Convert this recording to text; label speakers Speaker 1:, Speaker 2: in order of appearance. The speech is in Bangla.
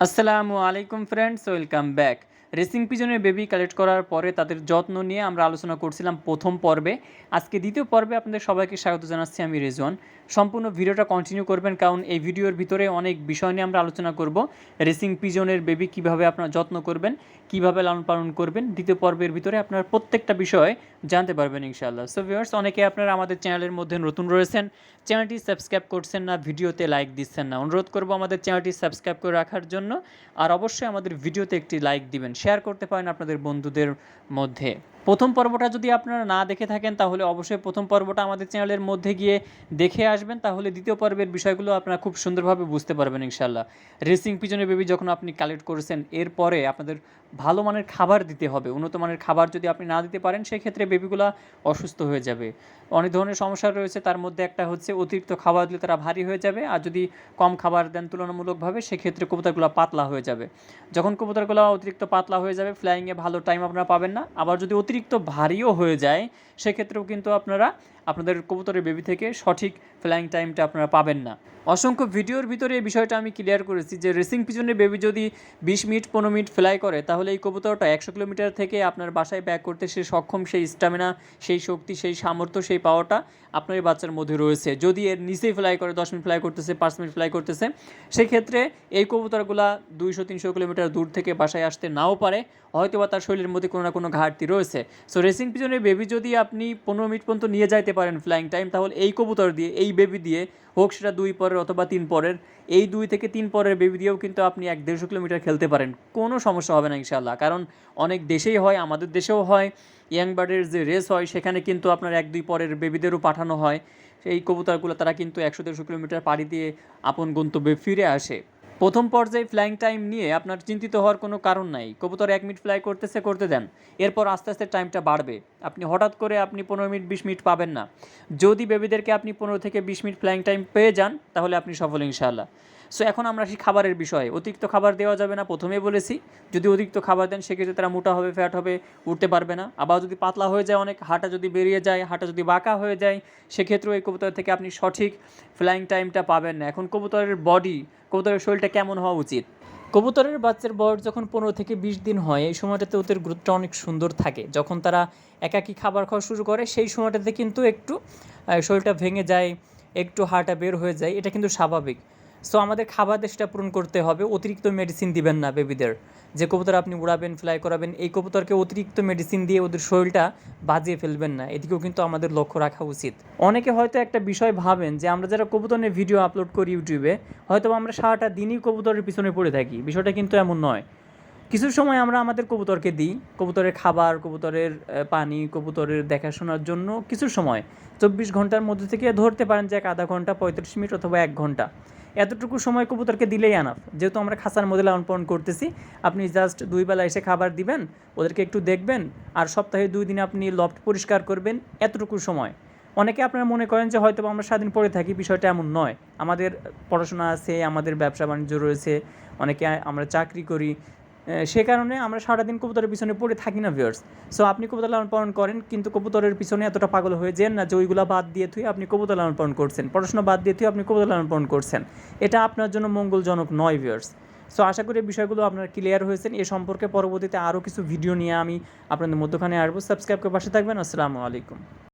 Speaker 1: আসসালামু আলাইকুম ফ্রেন্ডস ওয়েলকাম ব্যাক রেসিং পিজনের বেবি কালেক্ট করার পরে তাদের যত্ন নিয়ে আমরা আলোচনা করছিলাম প্রথম পর্বে। আজকে দ্বিতীয় পর্বে আপনাদের সবাইকে স্বাগত জানাচ্ছি আমি রেজওয়ান। সম্পূর্ণ ভিডিওটা কন্টিনিউ করবেন কারণ এই ভিডিওর ভিতরে অনেক বিষয় নিয়ে আমরা আলোচনা করব। রেসিং পিজনের বেবি কীভাবে আপনারা যত্ন করবেন, কীভাবে লালন পালন করবেন, দ্বিতীয় পর্বের ভিতরে আপনার প্রত্যেকটা বিষয় জানতে পারবেন ইনশাআল্লাহ। সো ভিউয়ার্স অনেকে আপনারা আমাদের চ্যানেলের মধ্যে নতুন রয়েছেন, চ্যানেলটি সাবস্ক্রাইব করছেন না, ভিডিওতে লাইক দিচ্ছেন না। অনুরোধ করব আমাদের চ্যানেলটি সাবস্ক্রাইব করে রাখার জন্য। আর অবশ্যই আমাদের ভিডিওতে একটি লাইক দিবেন শেয়ার করতে পারেন আপনাদের বন্ধুদের মধ্যে। প্রথম পর্বটা যদি আপনারা না দেখে থাকেন, তাহলে অবশ্যই প্রথম পর্বটা আমাদের চ্যানেলের মধ্যে গিয়ে দেখে আসবেন। তাহলে দ্বিতীয় পর্বের বিষয়গুলো আপনারা খুব সুন্দরভাবে বুঝতে পারবেন ইনশাল্লাহ রেসিং পিছনে বেবি যখন আপনি কালেক্ট করেছেন, এরপরে আপনাদের ভালো মানের খাবার দিতে হবে। উন্নত মানের খাবার যদি আপনি না দিতে পারেন, সেক্ষেত্রে বেবিগুলো অসুস্থ হয়ে যাবে। অনেক ধরনের সমস্যা রয়েছে, তার মধ্যে একটা হচ্ছে অতিরিক্ত খাবার দিলে তারা ভারী হয়ে যাবে। আর যদি কম খাবার দেন তুলনামূলকভাবে, সেক্ষেত্রে কবুতরগুলো পাতলা হয়ে যাবে। যখন কবুতরগুলো অতিরিক্ত পাতলা হয়ে যাবে ফ্লাইংয়ে ভালো টাইম আপনারা পাবেন না। আবার যদি অতিরিক্ত ভারীও হয়ে যায় সেক্ষেত্রেও কিন্তু আপনারা আপনাদের কবুতরের বেবি থেকে সঠিক ফ্লাইং টাইমটা আপনারা পাবেন না। অসংখ্য ভিডিওর ভিতরে এই বিষয়টা আমি ক্লিয়ার করেছি যে রেসিং পিছনের বেবি যদি বিশ মিনিট, পনেরো মিনিট ফ্লাই করে, তাহলে এই কবুতরটা একশো কিলোমিটার থেকে আপনার বাসায় ব্যাক করতে সে সক্ষম, সেই স্ট্যামিনা সেই শক্তি, সেই সামর্থ্য, সেই পাওয়াটা আপনার বাচ্চার মধ্যে রয়েছে। যদি এর নিচেই ফ্লাই করে, দশ মিনিট ফ্লাই করতেছে, পাঁচ মিনিট ফ্লাই করতেছে, সেক্ষেত্রে এই কবুতরগুলা দুইশো, তিনশো কিলোমিটার দূর থেকে বাসায় আসতে নাও পারে হয়তো বা তার শরীরের মধ্যে কোনো না কোনো ঘাটতি রয়েছে। সো রেসিং পিছনের বেবি যদি আপনি পনেরো মিনিট পর্যন্ত নিয়ে যাইতে পারেন ফ্লাইং টাইম তাহলে এই কবুতর দিয়ে, এই বেবি দিয়ে হোক সেটা দুই পরের অথবা তিন পরের, এই দুই থেকে তিন পরের বেবি দিয়েও কিন্তু আপনি এক দেড়শো কিলোমিটার খেলতে পারেন। কোনো সমস্যা হবে না ইনশাল্লাহ কারণ অনেক দেশেই হয়, আমাদের দেশেও হয় ইয়াং বার্ডের যে রেস হয়, সেখানে কিন্তু আপনার এক দুই পরের বেবিদেরও পাঠানো হয়। এই কবুতরগুলো তারা কিন্তু একশো দেড়শো কিলোমিটার পাড়ি দিয়ে আপন গন্তব্যে ফিরে আসে। প্রথম পর্যায়ে ফ্লাইং টাইম নিয়ে আপনার চিন্তিত হওয়ার কোনো কারণ নাই। কবুতর এক মিনিট ফ্লাই করতেছে, করতে দেন। এরপর আস্তে আস্তে টাইমটা বাড়বে। আপনি হঠাৎ করে আপনি পনেরো মিনিট, বিশ মিনিট পাবেন না। যদি বেবিদেরকে আপনি পনেরো থেকে বিশ মিনিট ফ্লাইং টাইম পেয়ে যান, তাহলে আপনি সফল ইনশাআল্লাহ। সো এখন আমরা আসি খাবারের বিষয়ে। অতিরিক্ত খাবার দেওয়া যাবে না, প্রথমেই বলেছি। যদি অতিরিক্ত খাবার দেন, সেক্ষেত্রে তারা মোটা হবে ফ্যাট হবে, উঠতে পারবে না। আবার যদি পাতলা হয়ে যায়, অনেক হাঁটা যদি বেরিয়ে যায়, হাঁটা যদি বাঁকা হয়ে যায়, সেক্ষেত্রেও এই কবুতর থেকে আপনি সঠিক ফ্লাইং টাইমটা পাবেন না। এখন কবুতরের বডি কবুতরের শরীরটা কেমন হওয়া উচিত? কবুতরের বাচ্চার বয়স যখন পনেরো থেকে বিশ দিন হয়, এই সময়টাতে ওদের গ্রোথটা অনেক সুন্দর থাকে। যখন তারা একাকি খাবার খাওয়া শুরু করে, সেই সময়টাতে কিন্তু একটু শরীরটা ভেঙে যায়, একটু হাঁটা বের হয়ে যায়, এটা কিন্তু স্বাভাবিক। সো আমাদের খাবার দেশটা পূরণ করতে হবে, অতিরিক্ত মেডিসিন দিবেন না বেবিদের যে কবুতর আপনি উড়াবেন ফ্লাই করাবেন, এই কবুতরকে অতিরিক্ত মেডিসিন দিয়ে ওদের শরীরটা বাজিয়ে ফেলবেন না। এদিকেও কিন্তু আমাদের লক্ষ্য রাখা উচিত। অনেকে হয়তো একটা বিষয় ভাবেন যে, আমরা যারা কবুতরের ভিডিও আপলোড করি ইউটিউবে হয়তো আমরা সারাটা দিনই কবুতরের পিছনে পড়ে থাকি। বিষয়টা কিন্তু এমন নয়। কিছু সময় আমরা আমাদের কবুতরকে দিই, কবুতরের খাবার, কবুতরের পানি, কবুতরের দেখাশোনার জন্য কিছু সময়। চব্বিশ ঘণ্টার মধ্যে থেকে ধরতে পারেন যে এক আধা ঘণ্টা, পঁয়ত্রিশ মিনিট অথবা এক ঘণ্টা। এতটুকু সময় কবুতরকে দিলেই আনাফ যেহেতু আমরা খাসার মধ্যে লালন পালন করতেছি, আপনি জাস্ট দুই বেলা এসে খাবার দিবেন, ওদেরকে একটু দেখবেন, আর সপ্তাহে দুই দিন আপনি লফট পরিষ্কার করবেন, এতটুকু সময়। অনেকে আপনারা মনে করেন যে হয়তো আমরা স্বাধীন পড়ে থাকি, বিষয়টা এমন নয়। আমাদের পড়াশোনা আছে, আমাদের ব্যবসা বাণিজ্য রয়েছে, অনেকে আমরা চাকরি করি সে কারণে আমরা সারাদিন কবুতরের পিছনে পড়ে থাকি না ভিউয়ার্স সো আপনি কবুতর লালন পালন করেন, কিন্তু কবুতরের পিছনে এতটা পাগল হয়ে যান না যে ওইগুলো বাদ দিয়ে তুই আপনি কবুতর লালন পালন করছেন। পড়াশোনা বাদ দিয়ে তুই আপনি কবুতর লালন পালন করছেন। এটা আপনার জন্য মঙ্গলজনক নয় ভিউয়ার্স সো আশা করি বিষয়গুলো আপনারা ক্লিয়ার হয়েছেন। এ সম্পর্কে পরবর্তীতে আরও কিছু ভিডিও নিয়ে আমি আপনাদের মধ্যখানে আসব। সাবস্ক্রাইব করে পাশে থাকবেন। আসসালামু আলাইকুম।